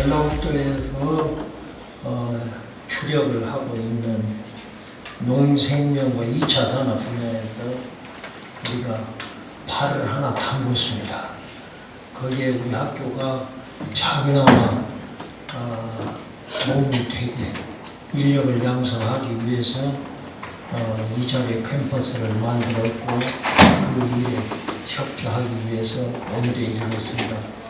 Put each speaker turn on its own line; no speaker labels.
전라북도에서 어, 주력을 하고 있는 농생명과 2차 뭐 산업 분야에서 우리가 팔을 하나 담궜습니다. 거기에 우리 학교가 작은나마 어, 아, 도움이 되게 인력을 양성하기 위해서 어, 이 자리에 캠퍼스를 만들었고 그 일에 협조하기 위해서 오늘에 이르렀습니다.